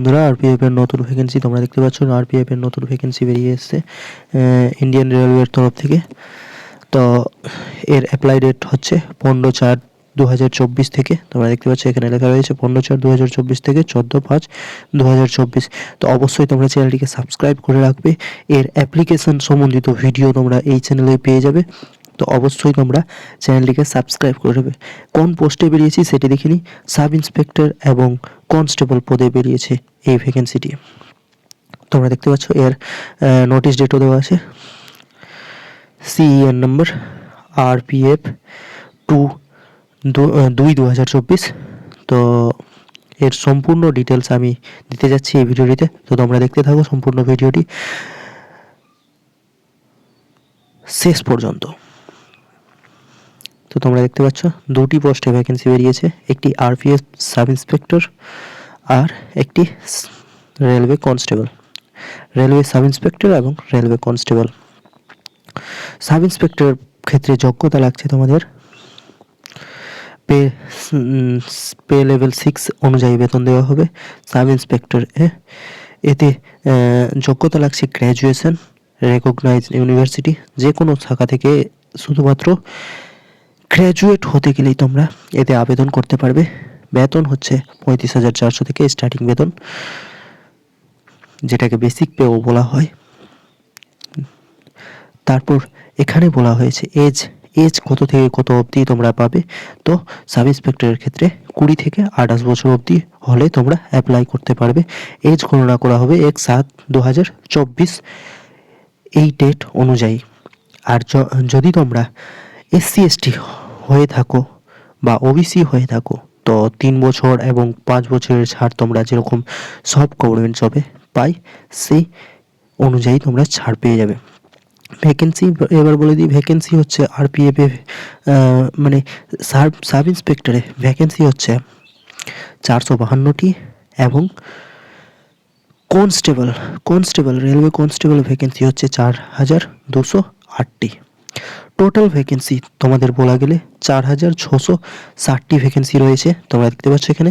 বন্ধুরা আরপিএফ এর নতুন ভ্যাকেন্সি তোমরা দেখতে পাচ্ছ। আরপিএফ এর নতুন ভ্যাকেন্সি বেরিয়ে এসেছে ইন্ডিয়ান রেলওয়ের তরফ থেকে। তো, এর অ্যাপ্লাই ডেট হচ্ছে পনেরো চার দু হাজার চব্বিশ থেকে। তোমরা দেখতে পাচ্ছ, এখানে লেখা রয়েছে পনেরো চার দু হাজার চব্বিশ থেকে চোদ্দ পাঁচ দু হাজার চব্বিশ। তো, অবশ্যই তোমরা চ্যানেলটিকে সাবস্ক্রাইব করে রাখবে। এর অ্যাপ্লিকেশন সম্বন্ধিত ভিডিও তোমরা এই চ্যানেলে পেয়ে যাবে। তো, অবশ্যই তোমরা চ্যানেলটিকে সাবস্ক্রাইব করে নেবে কোন পোস্টে বেরিয়েছি সেটি দেখিনি। সাব ইন্সপেক্টর এবং কনস্টেবল পদে বেরিয়েছে। এই ভ্যাকেন্সিটি তোমরা দেখতে পাচ্ছ, এর নোটিশ ডেটও দেওয়া আছে। CEN number R P F two দুই দু হাজার চব্বিশ। তো এর সম্পূর্ণ ডিটেলস আমি দিতে যাচ্ছি এই ভিডিওটিতে তো তোমরা দেখতে থাকো সম্পূর্ণ ভিডিওটি শেষ পর্যন্ত। তো তোমরা দেখতে পাচ্ছ, দুটি পোস্টে ভ্যাকেন্সি বেরিয়েছে। একটি আরপিএফ সাব ইন্সপেক্টর আর একটি railway constable. Railway sub inspector এবং রেলওয়ে কনস্টেবল। সাব ইন্সপেক্টর ক্ষেত্রে যোগ্যতা লাগছে তোমাদের পে পে লেভেল সিক্স অনুযায়ী বেতন দেওয়া হবে। সাব ইন্সপেক্টর এ, এতে যোগ্যতা লাগছে গ্র্যাজুয়েশন, রেকগনাইজ ইউনিভার্সিটি যে কোনো শাখা থেকে শুধুমাত্র গ্র্যাজুয়েট হতে গেলেই তোমরা এতে আবেদন করতে পারবে। বেতন হচ্ছে পঁয়ত্রিশ হাজার চারশো থেকে স্টার্টিং বেতন, যেটাকে বেসিক পেও বলা হয়। তারপর এখানে বলা হয়েছে এজ এজ কত থেকে কত অবধি তোমরা পাবে? তো সাব ইন্সপেক্টরের ক্ষেত্রে কুড়ি থেকে আঠাশ বছর অবধি হলে তোমরা অ্যাপ্লাই করতে পারবে। এজ গণনা করা হবে এক সাত দু হাজার চব্বিশ এই ডেট অনুযায়ী। আর যদি তোমরা এসসি এসটি হয়ে থাকো বা ওবিসি হয়ে থাকো তো তিন বছর এবং পাঁচ বছরের ছাড় তোমরা যেরকম সব গভর্নমেন্ট জবে পাই, সেই অনুযায়ী তোমরা ছাড় পেয়ে যাবে। ভ্যাকেন্সি এবার বলে দিই ভ্যাকেন্সি হচ্ছে আরপিএফ মানে সাব সাব ইন্সপেক্টরে ভ্যাকেন্সি হচ্ছে চারশো বাহান্নটি এবং constable constable railway constable vacancy হচ্ছে চার হাজার দুশো আটটি। টোটাল ভ্যাকেন্সি তোমাদের বলা গেলে চার হাজার ছশো ষাটটি ভ্যাকেন্সি রয়েছে, তোমরা দেখতে পাচ্ছ এখানে।